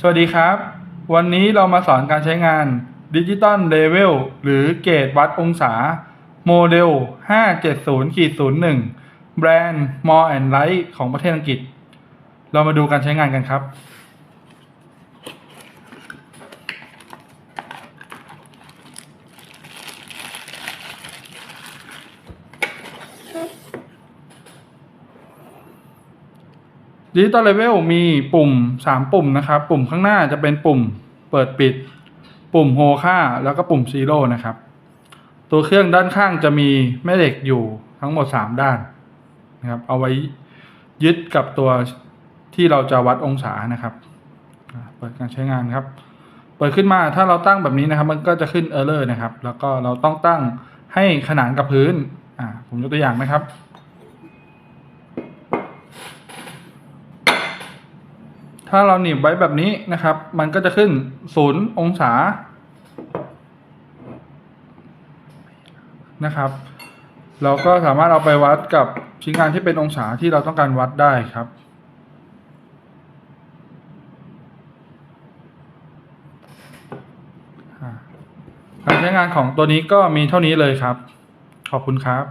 สวัสดีครับ วันนี้เรามาสอนการใช้งานดิจิตอลเลเวลหรือเกจวัดองศา โมเดล 570-01 แบรนด์ More and Light ของประเทศอังกฤษ เรามาดูการใช้งานกันครับ ดิจิตอลเลเวลมีปุ่ม 3 ปุ่มนะครับ ปุ่มข้างหน้าจะเป็นปุ่มเปิดปิด ปุ่มโฮค่า แล้วก็ปุ่มซีโร่นะครับ ตัวเครื่องด้านข้างจะมีแม่เหล็กอยู่ทั้งหมด 3 ด้านนะครับ เอาไว้ยึดกับตัวที่เราจะวัดองศานะครับ เปิดการใช้งานครับ เปิดขึ้นมาถ้าเราตั้งแบบนี้นะครับ มันก็จะขึ้นเออร์เลอร์นะครับ แล้วก็เราต้องตั้งให้ขนานกับพื้น อ่าผมยกตัวอย่างนะครับ ถ้าเราหนีบไว้แบบนี้นะครับ มันก็จะขึ้นศูนย์องศานะครับ เราก็สามารถเอาไปวัดกับชิ้นงานที่เป็นองศาที่เราต้องการวัดได้ครับการใช้งานของตัวนี้ก็มีเท่านี้เลยครับ ขอบคุณครับ